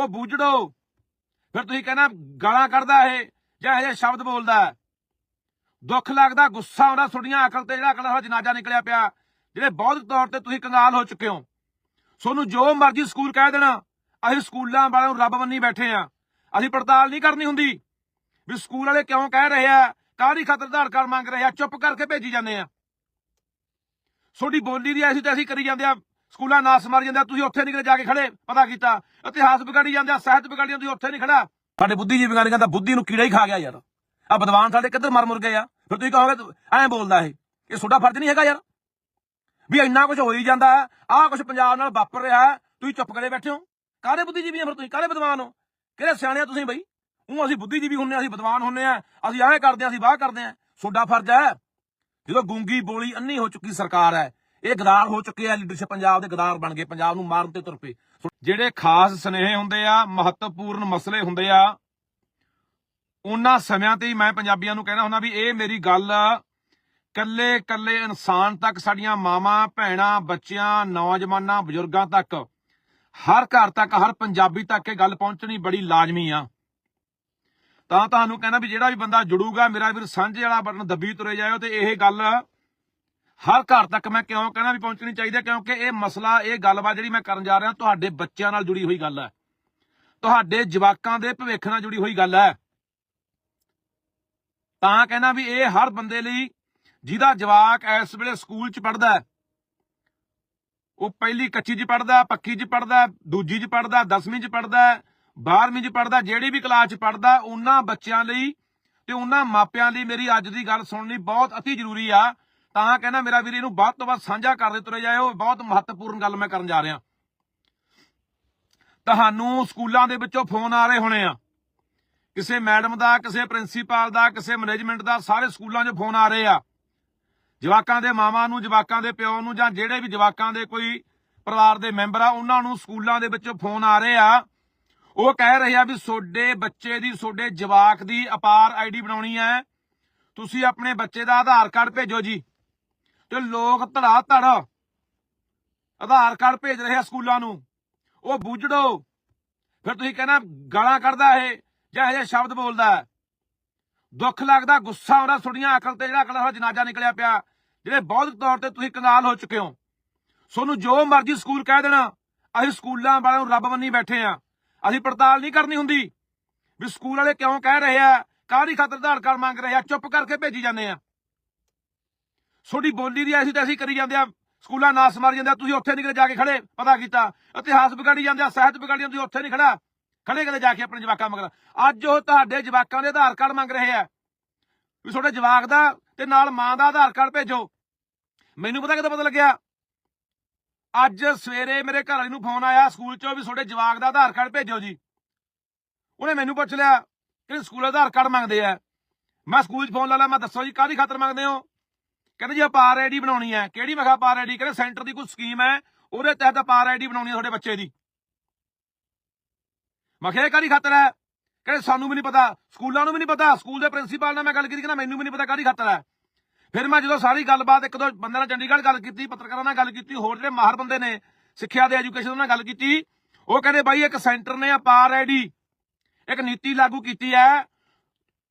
ਉਹ ਬੂਝੜੋ। ਫਿਰ ਤੁਸੀਂ ਕਹਿੰਦਾ ਗਾਲਾਂ ਕੱਢਦਾ ਇਹ, ਜਾਂ ਇਹ ਸ਼ਬਦ ਬੋਲਦਾ ਦੁੱਖ ਲੱਗਦਾ, ਗੁੱਸਾ ਆਉਂਦਾ, ਤੁਹਾਡੀਆਂ ਅਕਲ ਤੇ ਜਿਹੜਾ ਅਕਲ ਦਾ ਜਨਾਜ਼ਾ ਨਿਕਲਿਆ ਪਿਆ, ਜਿਹੜੇ ਬੌਧਿਕ ਤੌਰ ਤੇ ਤੁਸੀਂ ਕੰਗਾਲ ਹੋ ਚੁੱਕੇ ਹੋ। ਤੁਹਾਨੂੰ ਜੋ ਮਰਜ਼ੀ ਸਕੂਲ ਕਹਿ ਦੇਣਾ, ਅਸੀਂ ਸਕੂਲਾਂ ਵਾਲਿਆਂ ਨੂੰ ਰੱਬ ਬੰਨੀ ਬੈਠੇ ਆ ਅਸੀਂ ਪੜਤਾਲ ਨਹੀਂ ਕਰਨੀ ਹੁੰਦੀ। ਵੀ ਸਕੂਲ ਵਾਲੇ ਕਿਉਂ ਕਹਿ ਰਹੇ ਆ? ਕਾਹਦੀ ਖਾਤਰ ਆਧਾਰ ਮੰਗ ਰਹੇ ਆ? ਚੁੱਪ ਕਰਕੇ ਭੇਜੀ ਜਾਂਦੇ ਆ। ਤੁਹਾਡੀ ਬੋਲੀ ਦੀ ਐਸੀ ਤੇ ਅਸੀਂ ਕਰੀ ਜਾਂਦੇ ਆ ਸਕੂਲਾਂ ਨਾਸ ਮਾਰੀ ਜਾਂਦੇ ਤੁਸੀਂ ਉੱਥੇ ਨਹੀਂ ਜਾ ਕੇ ਖੜੇ, ਪਤਾ ਕੀਤਾ। ਇਤਿਹਾਸ ਵਿਗੜੀ ਜਾਂਦਾ ਸਾਹਿਤ ਵਿਗੜੀ ਜਾਂਦੇ, ਤੁਸੀਂ ਉੱਥੇ ਨਹੀਂ ਖੜਾ। ਸਾਡੇ ਬੁੱਧੀਜੀਵੀਆਂ ਨੇ ਕਹਿੰਦਾ, ਬੁੱਧੀ ਨੂੰ ਕੀੜਾ ਹੀ ਖਾ ਗਿਆ ਯਾਰ। ਆ ਵਿਦਵਾਨ ਸਾਡੇ ਕਿੱਧਰ ਮਰ ਮੁਰ ਗਏ ਆ? ਫਿਰ ਤੁਸੀਂ ਕਹੋਗੇ ਐਂ ਬੋਲਦਾ ਇਹ ਇਹ ਤੁਹਾਡਾ ਫਰਜ਼ ਨਹੀਂ ਹੈਗਾ ਯਾਰ। ਵੀ ਇੰਨਾ ਕੁਝ ਹੋ ਹੀ ਜਾਂਦਾ ਆਹ ਕੁਝ ਪੰਜਾਬ ਨਾਲ ਵਾਪਰ ਰਿਹਾ ਤੁਸੀਂ ਚੁੱਪ ਕਰੇ ਬੈਠੇ ਹੋ। ਕਾਹਦੇ ਬੁੱਧੀਜੀਵੀ ਆ ਫਿਰ ਤੁਸੀਂ? ਕਾਹਦੇ ਵਿਦਵਾਨ ਹੋ? ਕਿਹੜੇ ਸਿਆਣੇ ਆ ਤੁਸੀਂ ਬਈ? ਉਹ ਅਸੀਂ ਬੁੱਧੀਜੀਵੀ ਹੁੰਨੇ ਆ, ਅਸੀਂ ਵਿਦਵਾਨ ਹੁੰਨੇ ਆ, ਅਸੀਂ ਐਂ ਕਰਦੇ ਆ, ਅਸੀਂ ਵਾਹ ਕਰਦੇ ਆ। ਤੁਹਾਡਾ ਫਰਜ਼ ਹੈ। ਜਦੋਂ ਗੂੰਗੀ ਬੋਲੀ ਅੰਨੀ ਹੋ ਚੁੱਕੀ ਸਰਕਾਰ ਹੈ ਇਹ ਗਦਾਰ ਹੋ ਚੁੱਕੇ ਆ ਲੀਡਰਸ਼ਿਪ ਪੰਜਾਬ ਦੇ ਗਦਾਰ ਬਣ ਗਏ, ਪੰਜਾਬ ਨੂੰ ਮਾਰਨ ਤੇ ਤੁਰ ਪਏ। ਜਿਹੜੇ ਖਾਸ ਸਨੇਹ ਹੁੰਦੇ ਆ, ਮਹੱਤਵਪੂਰਨ ਮਸਲੇ ਹੁੰਦੇ ਆ, ਉਹਨਾਂ ਸਮਿਆਂ ਤੇ ਹੀ ਮੈਂ ਪੰਜਾਬੀਆਂ ਨੂੰ ਕਹਿਣਾ ਹੁੰਦਾ ਵੀ ਇਹ ਮੇਰੀ ਗੱਲ ਕੱਲੇ ਕੱਲੇ ਇਨਸਾਨ ਤੱਕ, ਸਾਡੀਆਂ ਮਾਵਾਂ, ਭੈਣਾਂ, ਬੱਚਿਆਂ, ਨੌਜਵਾਨਾਂ, ਬਜ਼ੁਰਗਾਂ ਤੱਕ, ਹਰ ਘਰ ਤੱਕ, ਹਰ ਪੰਜਾਬੀ ਤੱਕ ਇਹ ਗੱਲ ਪਹੁੰਚਣੀ ਬੜੀ ਲਾਜ਼ਮੀ ਆ। ਤਾਂ ਤੁਹਾਨੂੰ ਕਹਿਣਾ ਵੀ ਜਿਹੜਾ ਵੀ ਬੰਦਾ ਜੁੜੂਗਾ, ਮੇਰਾ ਵੀਰ ਸਾਂਝੇ ਵਾਲਾ ਬਟਨ ਦੱਬੀ ਤੁਰੇ ਜਾਇਓ ਤੇ ਇਹ ਗੱਲ ਹਰ ਘਰ ਤੱਕ ਮੈਂ ਕਿਉਂ ਕਹਿਣਾ ਵੀ ਪਹੁੰਚਣੀ ਚਾਹੀਦੀ ਹੈ? ਕਿਉਂਕਿ ਇਹ ਮਸਲਾ, ਇਹ ਗੱਲਬਾਤ ਜਿਹੜੀ ਮੈਂ ਕਰਨ ਜਾ ਰਿਹਾ, ਤੁਹਾਡੇ ਬੱਚਿਆਂ ਨਾਲ ਜੁੜੀ ਹੋਈ ਗੱਲ ਹੈ। ਤੁਹਾਡੇ ਜਵਾਕਾਂ ਦੇ ਭਵਿੱਖ ਨਾਲ ਜੁੜੀ ਹੋਈ ਗੱਲ ਹੈ। ਤਾਂ ਕਹਿੰਦਾ ਵੀ ਇਹ ਹਰ ਬੰਦੇ ਲਈ ਜਿਹਦਾ ਜਵਾਕ ਇਸ ਵੇਲੇ ਸਕੂਲ 'ਚ ਪੜਦਾ ਹੈ, ਉਹ ਪਹਿਲੀ ਕੱਚੀ 'ਚ ਪੜਦਾ ਪੱਕੀ 'ਚ ਪੜਦਾ ਦੂਜੀ 'ਚ ਪੜਦਾ 10ਵੀਂ 'ਚ ਪੜਦਾ 12ਵੀਂ 'ਚ ਪੜਦਾ ਜਿਹੜੀ ਵੀ ਕਲਾਸ 'ਚ ਪੜਦਾ ਉਹਨਾਂ ਬੱਚਿਆਂ ਲਈ ਤੇ ਉਹਨਾਂ ਮਾਪਿਆਂ ਲਈ ਮੇਰੀ ਅੱਜ ਦੀ ਗੱਲ ਸੁਣਨੀ ਬਹੁਤ ਅਤੀ ਜ਼ਰੂਰੀ ਆ। ਤਾਂ ਕਹਿੰਦਾ ਮੇਰਾ ਵੀਰ, ਇਹਨੂੰ ਵੱਧ ਤੋਂ ਵੱਧ ਸਾਂਝਾ ਕਰਦੇ ਤੁਰੇ ਜਾਇਓ। ਬਹੁਤ ਮਹੱਤਵਪੂਰਨ ਗੱਲ ਮੈਂ ਕਰਨ ਜਾ ਰਿਹਾ। ਤੁਹਾਨੂੰ ਸਕੂਲਾਂ ਦੇ ਵਿੱਚੋਂ ਫੋਨ ਆ ਰਹੇ ਹੋਣੇ ਆ। ਕਿਸੇ ਮੈਡਮ ਦਾ, ਕਿਸੇ ਪ੍ਰਿੰਸੀਪਲ ਦਾ, ਕਿਸੇ ਮੈਨੇਜਮੈਂਟ ਦਾ ਸਾਰੇ ਸਕੂਲਾਂ 'ਚ ਫੋਨ ਆ ਰਹੇ ਆ। ਜਵਾਕਾਂ ਦੇ ਮਾਵਾਂ ਨੂੰ, ਜਵਾਕਾਂ ਦੇ ਪਿਓ ਨੂੰ ਜਾਂ ਜਿਹੜੇ ਵੀ ਜਵਾਕਾਂ ਦੇ ਕੋਈ ਪਰਿਵਾਰ ਦੇ ਮੈਂਬਰ ਆ, ਉਹਨਾਂ ਨੂੰ ਸਕੂਲਾਂ ਦੇ ਵਿੱਚੋਂ ਫੋਨ ਆ ਰਹੇ ਆ। ਉਹ ਕਹਿ ਰਹੇ ਆ ਵੀ ਤੁਹਾਡੇ ਬੱਚੇ ਦੀ ਤੁਹਾਡੇ ਜਵਾਕ ਦੀ ਅਪਾਰ ਆਈਡੀ ਬਣਾਉਣੀ ਹੈ। ਤੁਸੀਂ ਆਪਣੇ ਬੱਚੇ ਦਾ ਆਧਾਰ ਕਾਰਡ ਭੇਜੋ ਜੀ। ਤੇ ਲੋਕ ਧੜਾ ਧੜ ਆਧਾਰ ਕਾਰਡ ਭੇਜ ਰਹੇ ਆ ਸਕੂਲਾਂ ਨੂੰ। ਉਹ ਬੂਝੜੋ। ਫਿਰ ਤੁਸੀਂ ਕਹਿੰਦਾ ਗਾਲਾਂ ਕੱਢਦਾ ਇਹ, ਜਾਂ ਇਹ ਜਿਹੇ ਸ਼ਬਦ ਬੋਲਦਾ ਹੈ। ਦੁੱਖ ਲੱਗਦਾ, ਗੁੱਸਾ ਆਉਂਦਾ, ਤੁਹਾਡੀਆਂ ਅਕਲ ਤੇ ਜਿਹੜਾ ਅਕਲ ਦਾ ਜਨਾਜ਼ਾ ਨਿਕਲਿਆ ਪਿਆ, ਜਿਹੜੇ ਬੌਧਿਕ ਤੌਰ ਤੇ ਤੁਸੀਂ ਕੰਗਾਲ ਹੋ ਚੁੱਕੇ ਹੋ। ਤੁਹਾਨੂੰ ਜੋ ਮਰਜ਼ੀ ਸਕੂਲ ਕਹਿ ਦੇਣਾ, ਅਸੀਂ ਸਕੂਲਾਂ ਵਾਲਿਆਂ ਨੂੰ ਰੱਬ ਬੰਨੀ ਬੈਠੇ ਆ ਅਸੀਂ ਪੜਤਾਲ ਨਹੀਂ ਕਰਨੀ ਹੁੰਦੀ। ਵੀ ਸਕੂਲ ਵਾਲੇ ਕਿਉਂ ਕਹਿ ਰਹੇ ਆ? ਕਾਹਦੀ ਖਾਤਰ ਆਧਾਰ ਕਾਰਡ ਮੰਗ ਰਹੇ ਆ? ਚੁੱਪ ਕਰਕੇ ਭੇਜੀ ਜਾਂਦੇ ਆ। ਤੁਹਾਡੀ ਬੋਲੀ ਦੀ ਐਸੀ ਤੈਸੀ ਕਰੀ ਜਾਂਦੇ ਆ, ਸਕੂਲਾਂ ਨਾਸ ਮਾਰੀ ਜਾਂਦੇ ਆ, ਤੁਸੀਂ ਉੱਥੇ ਨਹੀਂ ਜਾ ਕੇ ਖੜੇ, ਪਤਾ ਕੀਤਾ। ਇਤਿਹਾਸ ਵਿਗਾੜੀ ਜਾਂਦੇ ਆ, ਸਾਹਿਤ ਵਿਗਾੜੀ ਜਾਂਦੇ ਉੱਥੇ ਨਹੀਂ ਖੜਾ। ਖੜੇ ਕਦੇ ਜਾ ਕੇ ਆਪਣੇ ਜਵਾਕਾਂ ਮਗਰ। ਅੱਜ ਉਹ ਤੁਹਾਡੇ ਜਵਾਕਾਂ ਦੇ ਆਧਾਰ ਕਾਰਡ ਮੰਗ ਰਹੇ ਆ। ਵੀ ਤੁਹਾਡੇ ਜਵਾਕ ਦਾ ਤੇ ਨਾਲ ਮਾਂ ਦਾ ਆਧਾਰ ਕਾਰਡ ਭੇਜੋ। ਮੈਨੂੰ ਪਤਾ ਕਿਦੋਂ ਪਤਾ ਲੱਗਿਆ? ਅੱਜ ਸਵੇਰੇ ਮੇਰੇ ਘਰ ਵਾਲੀ ਨੂੰ ਫੋਨ ਆਇਆ ਸਕੂਲ ਚੋਂ ਵੀ ਤੁਹਾਡੇ ਜਵਾਕ ਦਾ ਆਧਾਰ ਕਾਰਡ ਭੇਜੋ ਜੀ। ਉਹਨੇ ਮੈਨੂੰ ਪੁੱਛ ਲਿਆ ਕਿ ਸਕੂਲ ਆਧਾਰ ਕਾਰਡ ਮੰਗਦੇ ਆ? ਮੈਂ ਸਕੂਲ 'ਚ ਫੋਨ ਲਾ ਲਿਆ, ਮੈਂ ਦੱਸੋ ਜੀ, ਕਾਹਦੀ ਖਾਤਰ ਮੰਗਦੇ ਹੋ? ਕਹਿੰਦੇ ਜੀ ਅਪਾਰ ਆਈਡੀ ਬਣਾਉਣੀ ਹੈ। ਕਿਹੜੀ? ਮੈਂ ਕਿਹਾ ਅਪਾਰ ਆਈਡੀ ਕਹਿੰਦੇ ਸੈਂਟਰ ਦੀ ਕੋਈ ਸਕੀਮ ਹੈ, ਉਹਦੇ ਤਹਿਤ ਅਪਾਰ ਆਈਡੀ ਬਣਾਉਣੀ ਹੈ ਤੁਹਾਡੇ ਬੱਚੇ ਦੀ। ਮੈਂ ਕਿਹਾ ਇਹ ਕਾਹਦੀ ਖਾਤਰ ਹੈ? ਕਹਿੰਦੇ ਸਾਨੂੰ ਵੀ ਨਹੀਂ ਪਤਾ, ਸਕੂਲਾਂ ਨੂੰ ਵੀ ਨਹੀਂ ਪਤਾ, ਸਕੂਲ ਦੇ ਪ੍ਰਿੰਸੀਪਲ ਨਾਲ ਮੈਂ ਗੱਲ ਕੀਤੀ, ਕਹਿੰਦਾ ਮੈਨੂੰ ਵੀ ਨਹੀਂ ਪਤਾ ਕਾਹਦੀ ਖਾਤਰ ਹੈ। ਫਿਰ ਮੈਂ ਜਦੋਂ ਸਾਰੀ ਗੱਲਬਾਤ, ਇੱਕ ਦੋ ਬੰਦੇ ਨਾਲ ਚੰਡੀਗੜ੍ਹ ਗੱਲ ਕੀਤੀ, ਪੱਤਰਕਾਰਾਂ ਨਾਲ ਗੱਲ ਕੀਤੀ, ਹੋਰ ਜਿਹੜੇ ਮਾਹਰ ਬੰਦੇ ਨੇ, ਸਿੱਖਿਆ ਦੇ ਐਜੂਕੇਸ਼ਨ ਨਾਲ ਗੱਲ ਕੀਤੀ, ਉਹ ਕਹਿੰਦੇ ਬਾਈ ਇੱਕ ਸੈਂਟਰ ਨੇ ਅਪਾਰ ਆਈਡੀ ਇੱਕ ਨੀਤੀ ਲਾਗੂ ਕੀਤੀ ਹੈ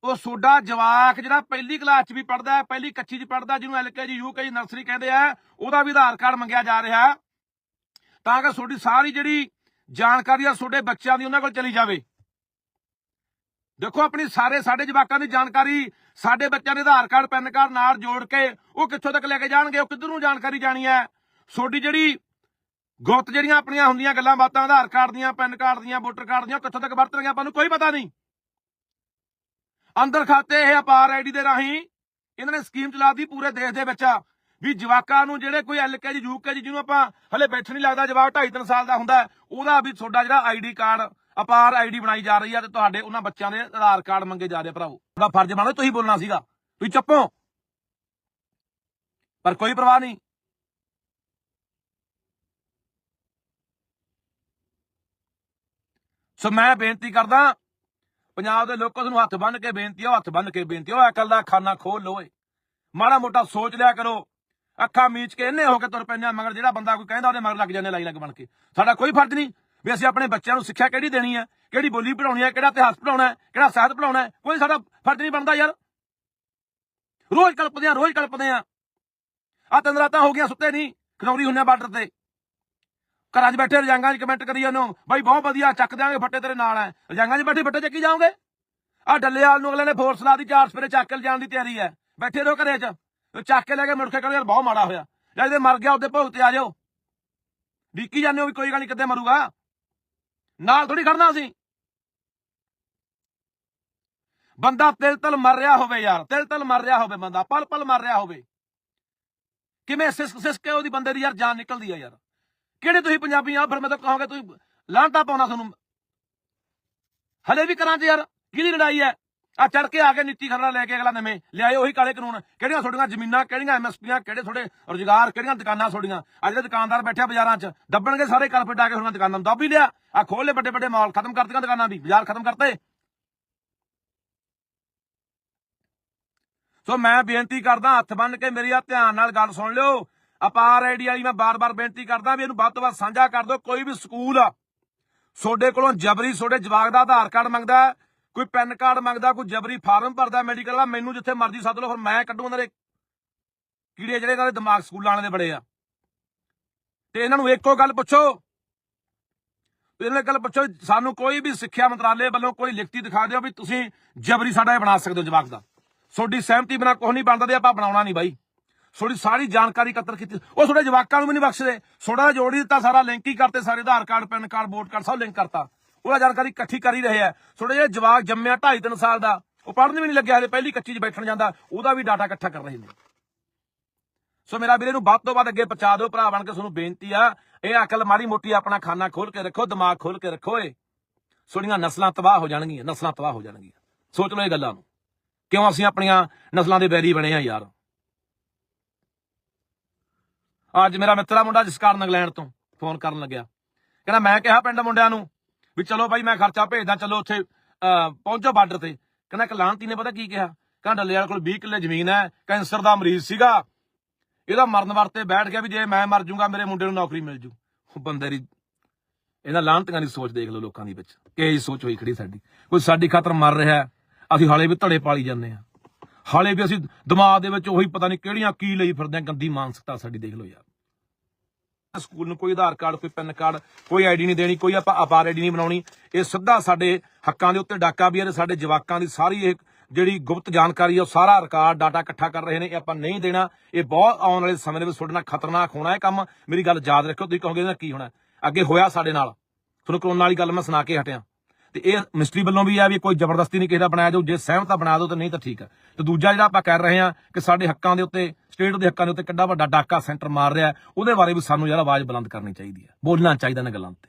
ਉਹ ਸੋਡਾ ਜਵਾਕ ਜਿਹੜਾ ਪਹਿਲੀ ਕਲਾਸ 'ਚ ਵੀ ਪੜਦਾ ਹੈ, ਪਹਿਲੀ ਕੱਚੀ 'ਚ ਪੜਦਾ ਜਿਹਨੂੰ ਐਲਕੇਜੀ ਯੂਕੇਜੀ ਨਰਸਰੀ ਕਹਿੰਦੇ ਆ, ਉਹਦਾ ਵੀ ਆਧਾਰ ਕਾਰਡ ਮੰਗਿਆ ਜਾ ਰਿਹਾ। ਤਾਂ ਕਿ ਤੁਹਾਡੀ ਸਾਰੀ ਜਿਹੜੀ ਜਾਣਕਾਰੀ ਆ ਤੁਹਾਡੇ ਬੱਚਿਆਂ ਦੀ ਉਹਨਾਂ ਕੋਲ ਚਲੀ ਜਾਵੇ। ਦੇਖੋ ਆਪਣੀ ਸਾਰੇ ਸਾਡੇ ਜਵਾਕਾਂ ਦੀ ਜਾਣਕਾਰੀ, ਸਾਡੇ ਬੱਚਿਆਂ ਦੇ ਆਧਾਰ ਕਾਰਡ, ਪੈਨ ਕਾਰਡ ਨਾਲ ਜੋੜ ਕੇ ਉਹ ਕਿੱਥੋਂ ਤੱਕ ਲੈ ਕੇ ਜਾਣਗੇ, ਉਹ ਕਿੱਧਰ ਨੂੰ ਜਾਣਕਾਰੀ ਜਾਣੀ ਹੈ? ਤੁਹਾਡੀ ਜਿਹੜੀ ਗੁਪਤ ਜਿਹੜੀਆਂ ਆਪਣੀਆਂ ਹੁੰਦੀਆਂ ਗੱਲਾਂ ਬਾਤਾਂ, ਆਧਾਰ ਕਾਰਡ ਦੀਆਂ, ਪੈਨ ਕਾਰਡ ਦੀਆਂ, ਵੋਟਰ ਕਾਰਡ ਦੀਆਂ, ਉਹ ਕਿੱਥੋਂ ਤੱਕ ਵਰਤਣਗੇ ਆਪਾਂ ਨੂੰ ਕੋਈ ਪਤਾ ਨਹੀਂ। ਅੰਦਰ ਖਾਤੇ ਇਹ ਅਪਾਰ ਆਈਡੀ ਦੇ ਰਾਹੀਂ। ਇਹਨਾਂ ਨੇ ਸਕੀਮ ਚਲਾਤੀ ਪੂਰੇ ਦੇਸ਼ ਦੇ ਵਿੱਚ। ਵੀ ਜਵਾਕਾਂ ਨੂੰ ਜਿਹੜੇ ਕੋਈ ਐਲਕੇਜੀ ਯੂਕੇਜੀ ਜਿਹਨੂੰ ਆਪਾਂ ਹਲੇ ਬੈਠ ਨਹੀਂ ਲੱਗਦਾ ਜਵਾਕ 2.5 3 ਸਾਲ ਦਾ ਹੁੰਦਾ, ਉਹਦਾ ਵੀ ਤੁਹਾਡਾ ਜਿਹੜਾ ਆਈਡੀ ਕਾਰਡ ਅਪਾਰ ਆਈਡੀ ਬਣਾਈ ਜਾ ਰਹੀ ਆ ਤੇ ਤੁਹਾਡੇ ਉਹਨਾਂ ਬੱਚਿਆਂ ਦੇ ਆਧਾਰ ਕਾਰਡ ਮੰਗੇ ਜਾ ਰਹੇ ਆ ਭਰਾਵੋ। ਤੁਹਾਡਾ ਫਰਜ਼ ਬਣਦਾ ਤੁਸੀਂ ਬੋਲਣਾ ਸੀਗਾ। ਤੁਸੀਂ ਚੱਪੋ ਪਰ ਕੋਈ ਪਰਵਾਹ ਨਹੀਂ। ਸੋ ਮੈਂ ਬੇਨਤੀ ਕਰਦਾ ਪੰਜਾਬ ਦੇ ਲੋਕਾਂ ਤੁਹਾਨੂੰ ਹੱਥ ਬੰਨ ਕੇ ਬੇਨਤੀ ਆ ਹੱਥ ਬੰਨ ਕੇ ਬੇਨਤੀ ਆ, ਉਹ ਅਕਲ ਦਾ ਖਾਨਾ ਖੋਲ ਲਓ ਏ ਮਾੜਾ ਮੋਟਾ ਸੋਚ ਲਿਆ ਕਰੋ। ਅੱਖਾਂ ਮੀਚ ਕੇ ਇੰਨੇ ਹੋ ਕੇ ਤੁਰ ਪੈਂਦੇ ਆ ਮਗਰ ਜਿਹੜਾ ਬੰਦਾ ਕੋਈ ਕਹਿੰਦਾ ਉਹਦੇ ਮਗਰ ਲੱਗ ਜਾਂਦੇ ਲਾਈ ਲੱਗ ਬਣ ਕੇ। ਸਾਡਾ ਕੋਈ ਫਰਜ਼ ਨਹੀਂ ਵੀ ਅਸੀਂ ਆਪਣੇ ਬੱਚਿਆਂ ਨੂੰ ਸਿੱਖਿਆ ਕਿਹੜੀ ਦੇਣੀ ਹੈ ਕਿਹੜੀ ਬੋਲੀ ਪੜਾਉਣੀ ਹੈ ਕਿਹੜਾ ਇਤਿਹਾਸ ਪੜਾਉਣਾ ਹੈ ਕਿਹੜਾ ਸਾਹਿਤ ਪੜਾਉਣਾ ਹੈ ਕੋਈ ਸਾਡਾ ਫਰਜ਼ ਨਹੀਂ ਬਣਦਾ ਯਾਰ। ਰੋਜ਼ ਕਲਪਦੇ ਆ ਰੋਜ਼ ਕਲਪਦੇ ਆ। ਆ ਤਿੰਨ ਹੋ ਗਈਆਂ ਸੁੱਤੇ ਨਹੀਂ ਖਨੌਰੀ ਹੁੰਨੇ ਬਾਰਡਰ ਤੇ। ਘਰਾਂ 'ਚ ਬੈਠੇ ਰਜਾਂਗਾਂ 'ਚ ਕਮੈਂਟ ਕਰੀ ਜਾਂਦੇ ਹੋ। ਬਾਈ ਬਹੁਤ ਵਧੀਆ, ਚੱਕ ਦਿਆਂਗੇ ਫੱਟੇ ਤੇਰੇ ਨਾਲ ਹੈ ਰਜਾਂਗਾਂ 'ਚ ਬੈਠੇ, ਫੱਟੇ ਚੱਕੀ ਜਾਓਗੇ? ਆ ਡੱਲੇਵਾਲ ਨੂੰ ਅਗਲੇ ਨੇ ਫੋਰਸ ਲਾ ਦੀ ਚਾਰ ਸਵੇਰੇ ਚੱਕ ਕੇ ਲਿਜਾਣ ਦੀ ਤਿਆਰੀ ਹੈ ਬੈਠੇ ਰਹੋ ਘਰੇ 'ਚ। ਤੇ ਚੱਕ ਕੇ ਲੈ ਕੇ ਮੁੜ ਕੇ ਕਹਿੰਦੇ ਯਾਰ ਬਹੁਤ ਮਾੜਾ ਹੋਇਆ। ਜਾਂ ਇਹਦੇ ਮਰ ਗਿਆ, ਉਹਦੇ ਭੋਗ ਤੇ ਆ ਜਾਓ। ਡੀਕੀ ਜਾਂਦੇ ਹੋ ਵੀ ਕੋਈ ਗੱਲ ਨਹੀਂ ਕਿੱਦੇ ਮਰੂਗਾ? ਨਾਲ ਥੋੜੀ ਖੜਨਾ ਅਸੀਂ। ਬੰਦਾ ਤਿਲ ਤਲ ਮਰ ਰਿਹਾ ਹੋਵੇ ਯਾਰ ਤਿਲ ਤਲ ਮਰ ਰਿਹਾ ਹੋਵੇ ਬੰਦਾ ਪਲ ਪਲ ਮਰ ਰਿਹਾ ਹੋਵੇ। ਕਿਵੇਂ ਸਿਸਕ ਸਿਸਕ ਕੇ ਉਹਦੀ ਬੰਦੇ ਦੀ ਯਾਰ ਜਾਨ ਨਿਕਲਦੀ ਆ ਯਾਰ। ਕਿਹੜੇ ਤੁਸੀਂ ਪੰਜਾਬੀ ਆ? ਫਿਰ ਮੈਂ ਤਾਂ ਕਹਾਂਗਾ ਤੁਸੀਂ ਲਾਂਟਾ ਪਾਉਣਾ ਤੁਹਾਨੂੰ। ਹਲੇ ਵੀ ਕਰਾਂ ਤੇ ਯਾਰ, ਕਿਹਦੀ ਲੜਾਈ ਹੈ ਆ ਚੜ ਕੇ ਆ ਕੇ ਨੀਤੀ ਖਰੜਾ ਲੈ ਕੇ ਅਗਲਾ ਨਵੇਂ। ਲਿਆਏ ਉਹੀ ਕਾਲੇ ਕਾਨੂੰਨ। ਕਿਹੜੀਆਂ ਤੁਹਾਡੀਆਂ ਜ਼ਮੀਨਾਂ, ਕਿਹੜੀਆਂ ਐਮਐਸਪੀਆਂ ਕਿਹੜੇ ਤੁਹਾਡੇ ਰੁਜ਼ਗਾਰ, ਕਿਹੜੀਆਂ ਦੁਕਾਨਾਂ ਤੁਹਾਡੀਆਂ? ਅੱਜ ਦੇ ਦੁਕਾਨਦਾਰ ਬੈਠਿਆ ਬਾਜ਼ਾਰਾਂ 'ਚ। ਦੱਬਣਗੇ ਸਾਰੇ ਕਾਰਪੇਟ ਆ ਕੇ ਉਹਨਾਂ ਦੁਕਾਨਾਂ ਨੂੰ। ਦੱਬ ਹੀ ਲਿਆ। ਆ ਖੋਲ ਲੈ ਵੱਡੇ ਵੱਡੇ ਮਾਲ। ਖਤਮ ਕਰਤੀਆਂ ਦੁਕਾਨਾਂ ਵੀ ਬਾਜ਼ਾਰ ਖਤਮ ਕਰਤੇ। ਸੋ ਮੈਂ ਬੇਨਤੀ ਕਰਦਾ, ਹੱਥ ਬੰਨ ਕੇ ਮੇਰੀ ਆ ਧਿਆਨ ਨਾਲ ਗੱਲ ਸੁਣ ਲਿਓ। ਅਪਾਰ ਆਈਡੀਆ ਵਾਲੀ ਮੈਂ ਬਾਰ-ਬਾਰ ਬੇਨਤੀ ਕਰਦਾ ਵੀ ਇਹਨੂੰ ਵੱਧ ਤੋਂ ਵੱਧ ਸਾਂਝਾ ਕਰ ਦਿਓ, ਕੋਈ ਵੀ ਸਕੂਲ ਆ, ਤੁਹਾਡੇ ਕੋਲੋਂ ਜਬਰੀ, ਤੁਹਾਡੇ ਜਵਾਕ ਦਾ ਆਧਾਰ ਕਾਰਡ ਮੰਗਦਾ, ਕੋਈ ਪੈਨ ਕਾਰਡ ਮੰਗਦਾ, ਕੋਈ ਜਬਰੀ ਫਾਰਮ ਭਰਦਾ ਮੈਡੀਕਲ ਦਾ ਮੈਨੂੰ ਜਿੱਥੇ ਮਰਜ਼ੀ ਸੱਦ ਲਓ, ਫਿਰ ਮੈਂ ਕੱਢੂ ਉਹਨਾਂ ਦੇ ਕੀੜੇ ਜਿਹੜੇ ਇਹਨਾਂ ਦੇ ਦਿਮਾਗ ਸਕੂਲਾਂ ਵਾਲਿਆਂ ਦੇ ਬੜੇ ਆ। ਤੇ ਇਹਨਾਂ ਨੂੰ ਇੱਕੋ ਗੱਲ ਪੁੱਛੋ ਇਹਨਾਂ ਨੂੰ ਗੱਲ ਪੁੱਛੋ, ਸਾਨੂੰ ਕੋਈ ਵੀ ਸਿੱਖਿਆ ਮੰਤਰਾਲੇ ਵੱਲੋਂ ਕੋਈ ਲਿਖਤੀ ਦਿਖਾ ਦਿਓ ਵੀ ਤੁਸੀਂ ਜਬਰੀ ਸਾਡਾ ਇਹ ਬਣਾ ਸਕਦੇ ਹੋ ਜਵਾਕ ਦਾ। ਤੁਹਾਡੀ ਸਹਿਮਤੀ ਬਿਨਾ ਕੁਝ ਨਹੀਂ ਬਣਦਾ ਤੇ ਆਪਾਂ ਬਣਾਉਣਾ ਨਹੀਂ ਬਾਈ। ਤੁਹਾਡੀ ਸਾਰੀ ਜਾਣਕਾਰੀ ਇਕੱਤਰ ਕੀਤੀ। ਉਹ ਤੁਹਾਡੇ ਜਵਾਕਾਂ ਨੂੰ ਵੀ ਨਹੀਂ ਬਖਸ਼ਦੇ। ਥੋੜਾ ਜੋੜ ਹੀ ਦਿੱਤਾ, ਸਾਰਾ ਲਿੰਕ ਹੀ ਕਰਤੇ, ਸਾਰੇ Aadhaar card, PAN card vote card ਸਭ ਲਿੰਕ ਕਰਤਾ। ਉਹਦਾ ਜਾਣਕਾਰੀ ਇਕੱਠੀ ਕਰ ਹੀ ਰਹੇ ਆ। ਤੁਹਾਡੇ ਜਿਹਾ ਜਵਾਕ ਜੰਮਿਆ 2.5 3 ਸਾਲ ਦਾ, ਉਹ ਪੜ੍ਹਨ ਵੀ ਨਹੀਂ ਲੱਗਿਆ ਹਲੇ, ਪਹਿਲੀ ਕੱਚੀ 'ਚ ਬੈਠਣ ਜਾਂਦਾ, ਉਹਦਾ ਵੀ ਡਾਟਾ ਇਕੱਠਾ ਕਰ ਰਹੇ ਨੇ। ਸੋ ਮੇਰਾ ਵੀਰੇ ਨੂੰ ਵੱਧ ਤੋਂ ਵੱਧ ਅੱਗੇ ਪਹੁੰਚਾ ਦਿਓ, ਭਰਾ ਬਣ ਕੇ ਤੁਹਾਨੂੰ ਬੇਨਤੀ ਆ, ਇਹ ਅਕਲ ਮਾੜੀ ਮੋਟੀ ਆਪਣਾ ਖਾਨਾ ਖੋਲ ਕੇ ਰੱਖੋ, ਦਿਮਾਗ ਖੋਲ ਕੇ ਰੱਖੋ ਏ। ਸੁਣੀਆਂ ਨਸਲਾਂ ਤਬਾਹ ਹੋ ਜਾਣਗੀਆਂ, ਨਸਲਾਂ ਤਬਾਹ ਹੋ ਜਾਣਗੀਆਂ। ਸੋਚ ਲਓ ਇਹ ਗੱਲਾਂ ਨੂੰ। ਕਿਉਂ ਅਸੀਂ ਆਪਣੀਆਂ ਨਸਲਾਂ ਦੇ ਬੈਰੀ ਬਣੇ ਆ ਯਾਰ? ਅੱਜ ਮੇਰਾ ਮਿੱਤਰਾ ਮੁੰਡਾ ਜਿਸ ਕਾਰਨ ਇੰਗਲੈਂਡ ਤੋਂ ਫੋਨ ਕਰਨ ਲੱਗਿਆ। ਕਹਿੰਦਾ ਮੈਂ ਕਿਹਾ ਪਿੰਡ ਮੁੰਡਿਆਂ ਨੂੰ ਵੀ ਚਲੋ ਭਾਈ ਮੈਂ ਖਰਚਾ ਭੇਜਦਾ ਚਲੋ ਉੱਥੇ ਅਹ, ਪਹੁੰਚੋ ਬਾਰਡਰ ਤੇ। ਕਹਿੰਦਾ ਇੱਕ ਲਾਂਤੀ ਨੇ ਪਤਾ ਕੀ ਕਿਹਾ? ਕਹਿੰਦਾ ਡੱਲੇ ਵਾਲੇ ਕੋਲ 20 ਕਿੱਲੇ ਜ਼ਮੀਨ ਹੈ ਕੈਂਸਰ ਦਾ ਮਰੀਜ਼ ਸੀਗਾ। ਇਹਦਾ ਮਰਨ ਵਰਤੇ ਬੈਠ ਗਿਆ ਵੀ ਜੇ ਮੈਂ ਮਰ ਜਾਊਂਗਾ ਮੇਰੇ ਮੁੰਡੇ ਨੂੰ ਨੌਕਰੀ ਮਿਲ ਜੂ। ਉਹ ਬੰਦੇ ਦੀ ਇਹਨਾਂ ਲਾਂਤੀਆਂ ਦੀ ਸੋਚ ਦੇਖ ਲਓ ਲੋਕਾਂ ਦੀ ਵਿੱਚ। ਕੀ ਸੋਚ ਹੋਈ ਖੜੀ ਸਾਡੀ? ਕੋਈ ਸਾਡੀ ਖਾਤਰ ਮਰ ਰਿਹਾ ਅਸੀਂ ਹਾਲੇ ਵੀ ਧੜੇ ਪਾਲੀ ਜਾਂਦੇ ਆ ਹਾਲੇ ਵੀ ਅਸੀਂ ਦਿਮਾਗ ਦੇ ਵਿੱਚ ਉਹੀ ਪਤਾ ਨਹੀਂ ਕਿਹੜੀਆਂ ਕੀ ਲਈ ਫਿਰਦੇ ਆ ਗੰਦੀ ਮਾਨਸਿਕਤਾ ਸਾਡੀ ਦੇਖ ਲਓ ਯਾਰ। ਸਕੂਲ ਨੂੰ ਕੋਈ ਆਧਾਰ ਕਾਰਡ, ਕੋਈ ਪੈਨ ਕਾਰਡ, ਕੋਈ ਆਈਡੀ ਨਹੀਂ ਦੇਣੀ, ਕੋਈ ਆਪਾਂ ਅਪਾਰ ਆਈਡੀ ਨਹੀਂ ਬਣਾਉਣੀ। ਇਹ ਸਿੱਧਾ ਸਾਡੇ ਹੱਕਾਂ ਦੇ ਉੱਤੇ ਡਾਕਾ ਵੀ ਹੈ ਤੇ ਸਾਡੇ ਜਵਾਕਾਂ ਦੀ ਸਾਰੀ ਇਹ ਜਿਹੜੀ ਗੁਪਤ ਜਾਣਕਾਰੀ ਆ ਉਹ ਸਾਰਾ ਰਿਕਾਰਡ ਡਾਟਾ ਇਕੱਠਾ ਕਰ ਰਹੇ ਨੇ, ਇਹ ਆਪਾਂ ਨਹੀਂ ਦੇਣਾ। ਇਹ ਬਹੁਤ ਆਉਣ ਵਾਲੇ ਸਮੇਂ ਦੇ ਵਿੱਚ ਤੁਹਾਡੇ ਨਾਲ ਖਤਰਨਾਕ ਹੋਣਾ ਇਹ ਕੰਮ। ਮੇਰੀ ਗੱਲ ਯਾਦ ਰੱਖਿਓ, ਤੁਸੀਂ ਕਹੋਗੇ ਇਹਦੇ ਕੀ ਹੋਣਾ। ਅੱਗੇ ਹੋਇਆ ਸਾਡੇ ਨਾਲ। ਤੁਹਾਨੂੰ ਕਰੋਨਾ ਵਾਲੀ ਗੱਲ ਮੈਂ ਸੁਣਾ ਕੇ ਹਟਿਆ। ਤੇ ਇਹ ਮਿਸਟਰੀ ਵੱਲੋਂ ਵੀ ਆ ਵੀ ਕੋਈ ਜ਼ਬਰਦਸਤੀ ਨਹੀਂ ਕਿਸੇ ਦਾ ਬਣਾਇਆ ਜਾਊ, ਜੇ ਸਹਿਮਤ ਆ ਬਣਾ ਦਿਓ ਤਾਂ ਨਹੀਂ ਤਾਂ ਠੀਕ ਹੈ ਤੇ ਦੂਜਾ ਜਿਹੜਾ ਆਪਾਂ ਕਰ ਰਹੇ ਹਾਂ ਕਿ ਸਾਡੇ ਹੱਕਾਂ ਦੇ ਉੱਤੇ ਸਟੇਟ ਦੇ ਹੱਕਾਂ ਦੇ ਉੱਤੇ ਕਿੱਡਾ ਵੱਡਾ ਡਾਕਾ ਸੈਂਟਰ ਮਾਰ ਰਿਹਾ, ਉਹਦੇ ਬਾਰੇ ਵੀ ਸਾਨੂੰ ਯਾਰ ਆਵਾਜ਼ ਬੁਲੰਦ ਕਰਨੀ ਚਾਹੀਦੀ ਹੈ ਬੋਲਣਾ ਚਾਹੀਦਾ ਇਹਨਾਂ ਗੱਲਾਂ ਤੇ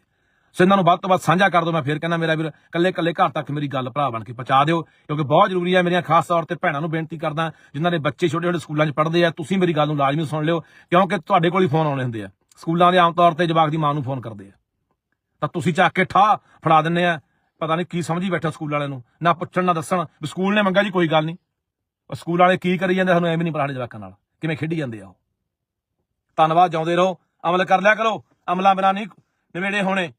ਸੋ ਇਹਨਾਂ ਨੂੰ ਵੱਧ ਤੋਂ ਵੱਧ ਸਾਂਝਾ ਕਰ ਦਿਓ, ਮੈਂ ਫੇਰ ਕਹਿੰਦਾ ਮੇਰਾ ਵੀਰ ਕੱਲੇ ਕੱਲੇ ਘਰ ਤੱਕ ਮੇਰੀ ਗੱਲ ਭਰਾ ਬਣ ਕੇ ਪਹੁੰਚਾ ਦਿਓ, ਕਿਉਂਕਿ ਬਹੁਤ ਜ਼ਰੂਰੀ ਹੈ ਮੇਰੀਆਂ ਖਾਸ ਤੌਰ ਤੇ ਭੈਣਾਂ ਨੂੰ ਬੇਨਤੀ ਕਰਦਾ, ਜਿਨ੍ਹਾਂ ਦੇ ਬੱਚੇ ਛੋਟੇ ਛੋਟੇ ਸਕੂਲਾਂ 'ਚ ਪੜ੍ਹਦੇ ਆ, ਤੁਸੀਂ ਮੇਰੀ ਗੱਲ ਨੂੰ ਲਾਜ਼ਮੀ ਸੁਣ ਲਿਓ, ਕਿਉਂਕਿ ਤੁਹਾਡੇ ਕੋਲ ਹੀ ਫੋਨ ਆਉਣੇ ਹੁੰਦੇ ਆ। ਸਕੂਲਾਂ ਦੇ ਆਮ ਤੌਰ ਤੇ ਜਵਾਕ ਦੀ ਮਾਂ ਨੂੰ ਫੋਨ ਕਰਦੇ ਆ। ਤਾਂ ਤੁਸੀਂ ਚੱਕ ਕੇ ਠਾ, ਫੜਾ ਦਿੰਨੇ ਆ ਪਤਾ ਨਹੀਂ ਕੀ ਸਮਝੀ ਬੈਠਾ ਸਕੂਲ ਵਾਲਿਆਂ ਨੂੰ। ਨਾ ਪੁੱਛਣ, ਨਾ ਦੱਸਣ, ਵੀ ਸਕੂਲ ਨੇ ਮੰਗਿਆ ਜੀ, ਕੋਈ ਗੱਲ ਨਹੀਂ ਸਕੂਲ ਵਾਲੇ ਕੀ ਕਰੀ ਜਾਂਦੇ ਸਾਨੂੰ ਐਵੇਂ ਨਹੀਂ ਪਤਾ ਜਵਾਕਾਂ ਨਾਲ, ਕਿਵੇਂ ਖੇਡੀ ਜਾਂਦੇ ਆ ਉਹ। ਧੰਨਵਾਦ, ਜਾਉਂਦੇ ਰਹੋ, ਅਮਲ ਕਰ ਲਿਆ ਕਰੋ, ਅਮਲਾਂ ਬਿਨਾਂ ਨਹੀਂ ਨਿਵੇੜੇ ਹੋਣੇ।